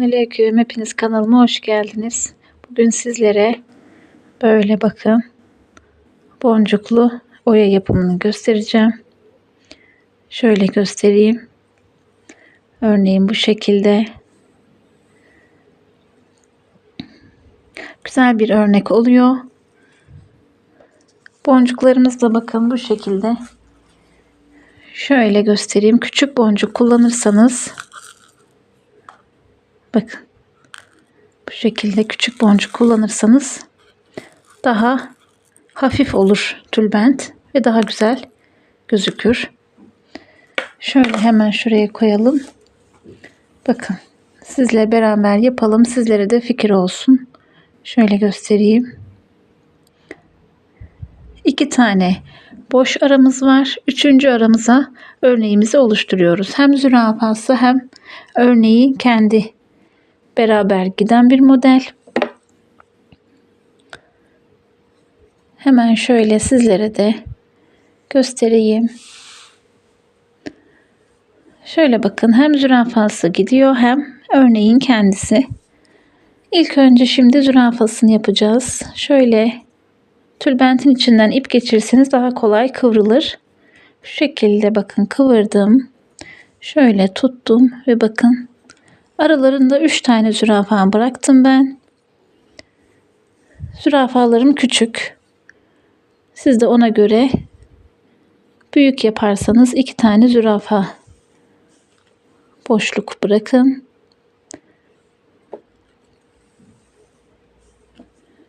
Aleyküm. Hepiniz kanalıma hoş geldiniz. Bugün sizlere böyle bakın boncuklu oya yapımını göstereceğim. Şöyle göstereyim. Örneğin bu şekilde. Güzel bir örnek oluyor. Boncuklarımız da bakın bu şekilde. Şöyle göstereyim. Küçük boncuk kullanırsanız Bakın. Bu şekilde küçük boncuk kullanırsanız daha hafif olur tülbent ve daha güzel gözükür. Şöyle hemen şuraya koyalım. Bakın. Sizle beraber yapalım. Sizlere de fikir olsun. Şöyle göstereyim. İki tane boş aramız var. Üçüncü aramıza örneğimizi oluşturuyoruz. Hem zürafası hem örneği kendi beraber giden bir model. Hemen şöyle sizlere de göstereyim. Şöyle bakın hem zürafası gidiyor hem örneğin kendisi. İlk önce şimdi zürafasını yapacağız. Şöyle tülbentin içinden ip geçirseniz daha kolay kıvrılır. Şu şekilde bakın kıvırdım. Şöyle tuttum ve bakın Aralarında 3 tane zürafa bıraktım ben. Zürafalarım küçük. Siz de ona göre büyük yaparsanız 2 tane zürafa boşluk bırakın.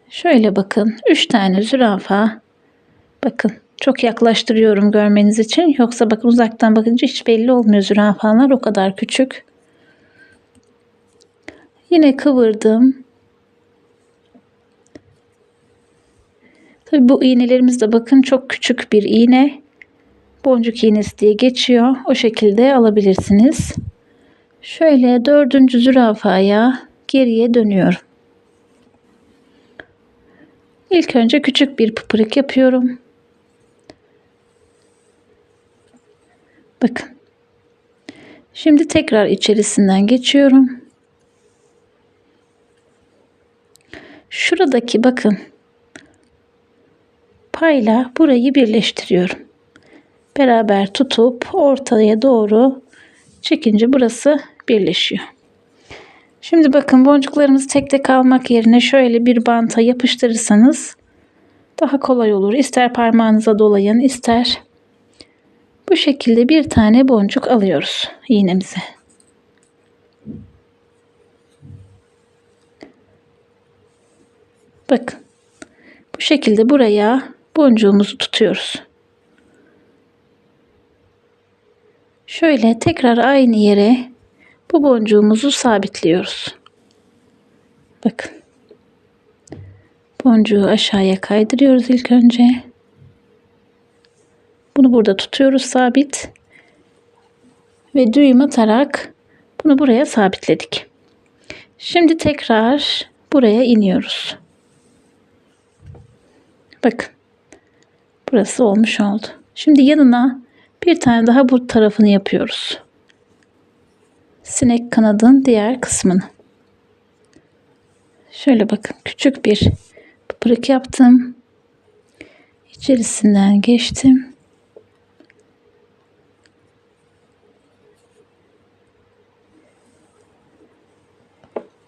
Şöyle bakın. 3 tane zürafa. Bakın çok yaklaştırıyorum görmeniz için. Yoksa bakın uzaktan bakınca hiç belli olmuyor zürafalar. O kadar küçük. Yine kıvırdım. Tabi bu iğnelerimiz de bakın çok küçük bir iğne. Boncuk iğnesi diye geçiyor. O şekilde alabilirsiniz. Şöyle dördüncü zürafaya geriye dönüyorum. İlk önce küçük bir pıpırık yapıyorum. Bakın. Şimdi tekrar içerisinden geçiyorum. Şuradaki bakın payla burayı birleştiriyorum. Beraber tutup ortaya doğru çekince burası birleşiyor. Şimdi bakın boncuklarımız tek tek almak yerine şöyle bir banta yapıştırırsanız daha kolay olur. İster parmağınıza dolayın ister bu şekilde bir tane boncuk alıyoruz iğnemize. Bakın. Bu şekilde buraya boncuğumuzu tutuyoruz. Şöyle tekrar aynı yere bu boncuğumuzu sabitliyoruz. Bakın. Boncuğu aşağıya kaydırıyoruz ilk önce. Bunu burada tutuyoruz sabit. Ve düğüm atarak bunu buraya sabitledik. Şimdi tekrar buraya iniyoruz. Bakın. Burası olmuş oldu. Şimdi yanına bir tane daha bu tarafını yapıyoruz. Sinek kanadın diğer kısmını. Şöyle bakın küçük bir pırık yaptım. İçerisinden geçtim.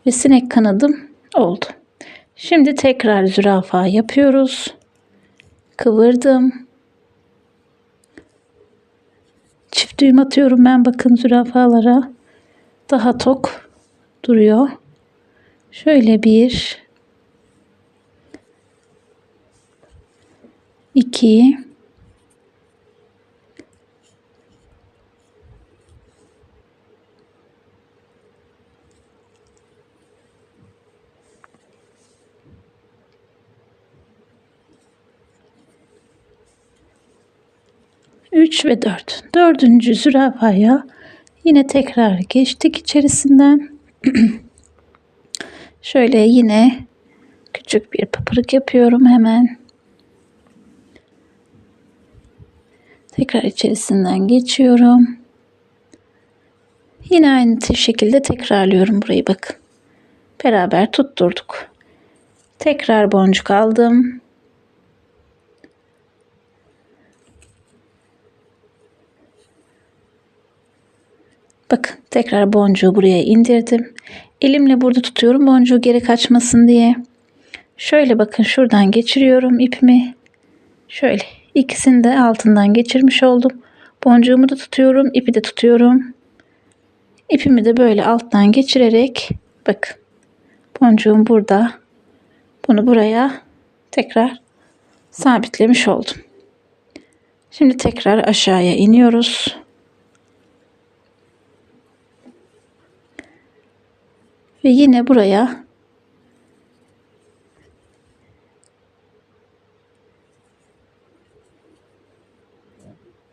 Ve sinek kanadım oldu. Şimdi tekrar zürafa yapıyoruz kıvırdım. Çift düğüm atıyorum ben bakın zürafalara. Daha tok duruyor. Şöyle bir iki 3 ve 4. Dördüncü zürafaya yine tekrar geçtik içerisinden. Şöyle yine küçük bir pıpırık yapıyorum hemen. Tekrar içerisinden geçiyorum. Yine aynı şekilde tekrarlıyorum burayı bakın. Beraber tutturduk. Tekrar boncuk aldım. Bakın tekrar boncuğu buraya indirdim. Elimle burada tutuyorum boncuğu geri kaçmasın diye. Şöyle bakın şuradan geçiriyorum ipimi. Şöyle ikisini de altından geçirmiş oldum. Boncuğumu da tutuyorum, ipi de tutuyorum. İpimi de böyle alttan geçirerek bakın boncuğum burada. Bunu buraya tekrar sabitlemiş oldum. Şimdi tekrar aşağıya iniyoruz. Ve yine buraya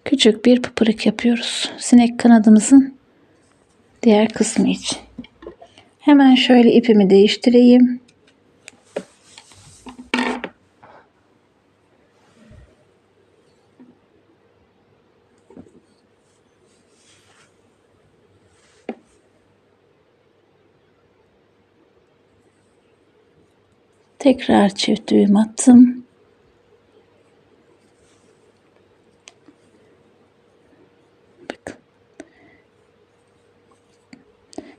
küçük bir pıpırık yapıyoruz. Sinek kanadımızın diğer kısmı için. Hemen şöyle ipimi değiştireyim. Tekrar çift düğüm attım.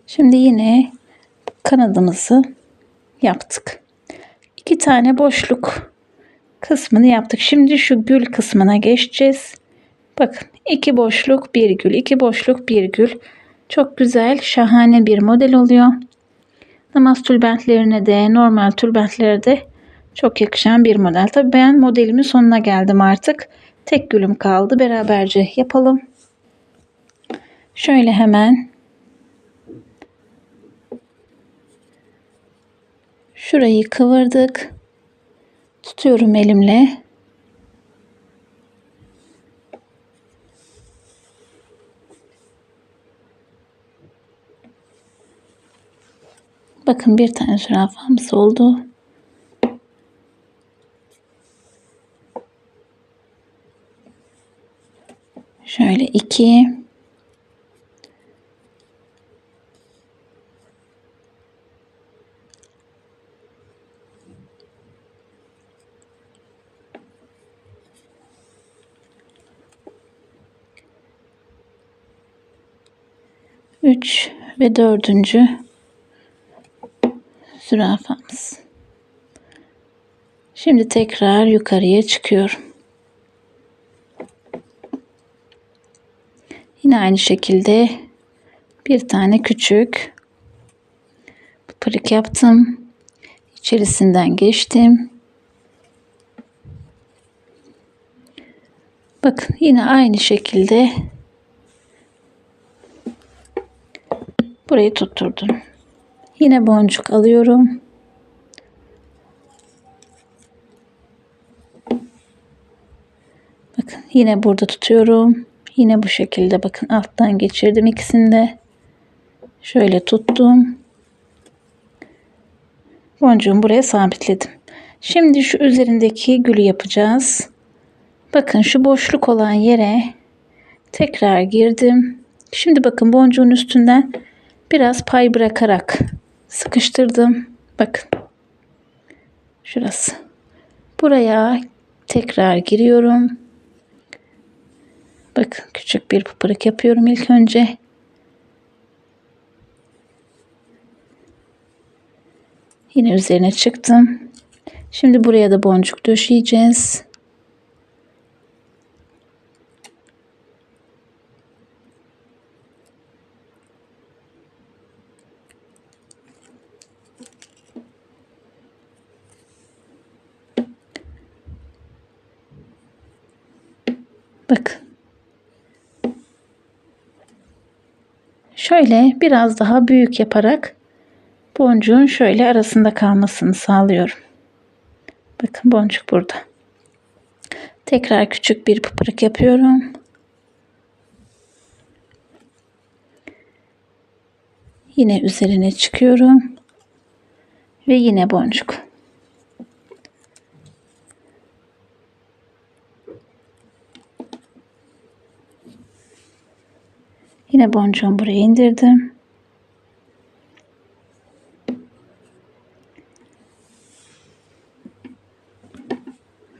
Şimdi yine kanadımızı yaptık. İki tane boşluk kısmını yaptık. Şimdi şu gül kısmına geçeceğiz. Bakın iki boşluk bir gül, iki boşluk bir gül. Çok güzel, şahane bir model oluyor. Namaz tülbentlerine de normal tülbentlere de çok yakışan bir model. Tabii ben modelimin sonuna geldim artık. Tek gülüm kaldı. Beraberce yapalım. Şöyle hemen şurayı kıvırdık. Tutuyorum elimle. Bakın bir tane zürafamız oldu. Şöyle iki. Üç ve dördüncü zürafamız. Şimdi tekrar yukarıya çıkıyorum. Yine aynı şekilde bir tane küçük pırık yaptım. İçerisinden geçtim. Bakın yine aynı şekilde burayı tutturdum. Yine boncuk alıyorum. Bakın yine burada tutuyorum. Yine bu şekilde bakın alttan geçirdim ikisini de. Şöyle tuttum. Boncuğumu buraya sabitledim. Şimdi şu üzerindeki gülü yapacağız. Bakın şu boşluk olan yere tekrar girdim. Şimdi bakın boncuğun üstünden biraz pay bırakarak sıkıştırdım. Bakın. Şurası. Buraya tekrar giriyorum. Bakın küçük bir pıpırık yapıyorum ilk önce. Yine üzerine çıktım. Şimdi buraya da boncuk döşeyeceğiz. Şöyle biraz daha büyük yaparak boncuğun şöyle arasında kalmasını sağlıyorum. Bakın boncuk burada. Tekrar küçük bir pıpırık yapıyorum. Yine üzerine çıkıyorum. Ve yine boncuk. Yine boncuğumu buraya indirdim.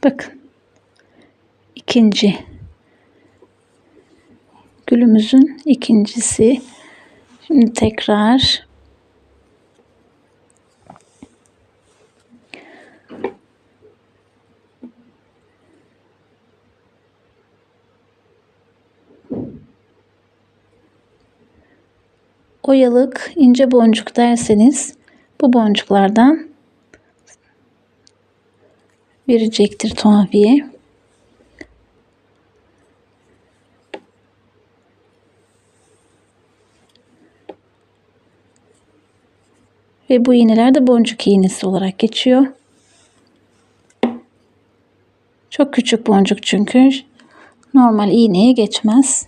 Bakın. ikinci gülümüzün ikincisi. Şimdi tekrar oyalık ince boncuk derseniz bu boncuklardan verecektir tuhafiye. Ve bu iğneler de boncuk iğnesi olarak geçiyor. Çok küçük boncuk çünkü normal iğneye geçmez.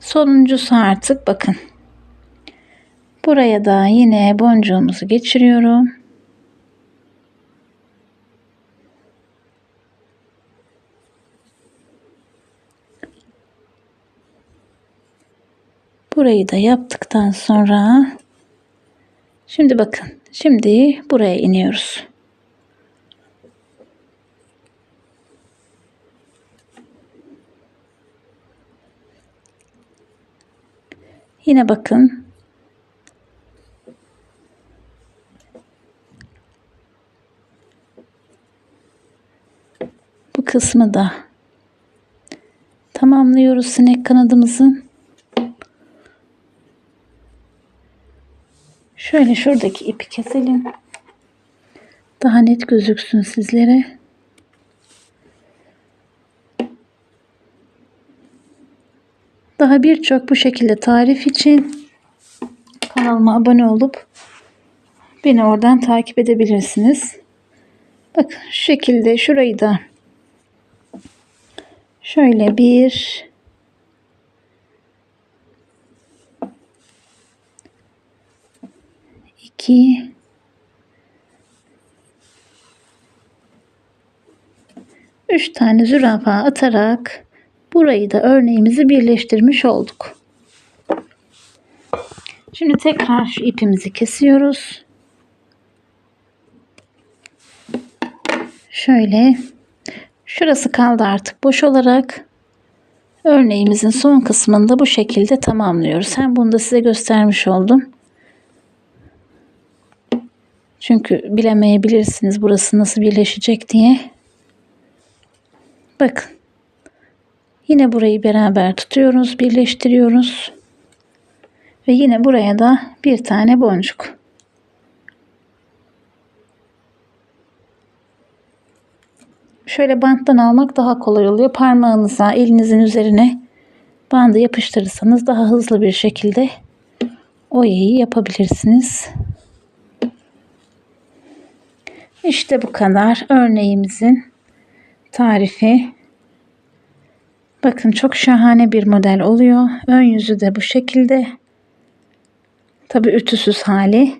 Sonuncusu artık bakın. Buraya da yine boncuğumuzu geçiriyorum. Burayı da yaptıktan sonra şimdi bakın. Şimdi buraya iniyoruz. Yine bakın bu kısmı da tamamlıyoruz sinek kanadımızın. Şöyle şuradaki ipi keselim. Daha net gözüksün sizlere. Daha birçok bu şekilde tarif için kanalıma abone olup beni oradan takip edebilirsiniz. Bak şu şekilde şurayı da şöyle bir 2 3 tane zürafa atarak burayı da örneğimizi birleştirmiş olduk. Şimdi tekrar şu ipimizi kesiyoruz. Şöyle şurası kaldı artık boş olarak. Örneğimizin son kısmında bu şekilde tamamlıyoruz. Hem bunu da size göstermiş oldum. Çünkü bilemeyebilirsiniz burası nasıl birleşecek diye. Bakın. Yine burayı beraber tutuyoruz, birleştiriyoruz. Ve yine buraya da bir tane boncuk. Şöyle banttan almak daha kolay oluyor. Parmağınıza, elinizin üzerine bandı yapıştırırsanız daha hızlı bir şekilde oyayı yapabilirsiniz. İşte bu kadar örneğimizin tarifi. Bakın çok şahane bir model oluyor. Ön yüzü de bu şekilde. Tabi ütüsüz hali.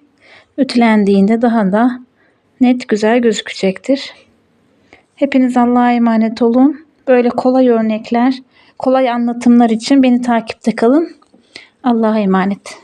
Ütülendiğinde daha da net güzel gözükecektir. Hepiniz Allah'a emanet olun. Böyle kolay örnekler, kolay anlatımlar için beni takipte kalın. Allah'a emanet.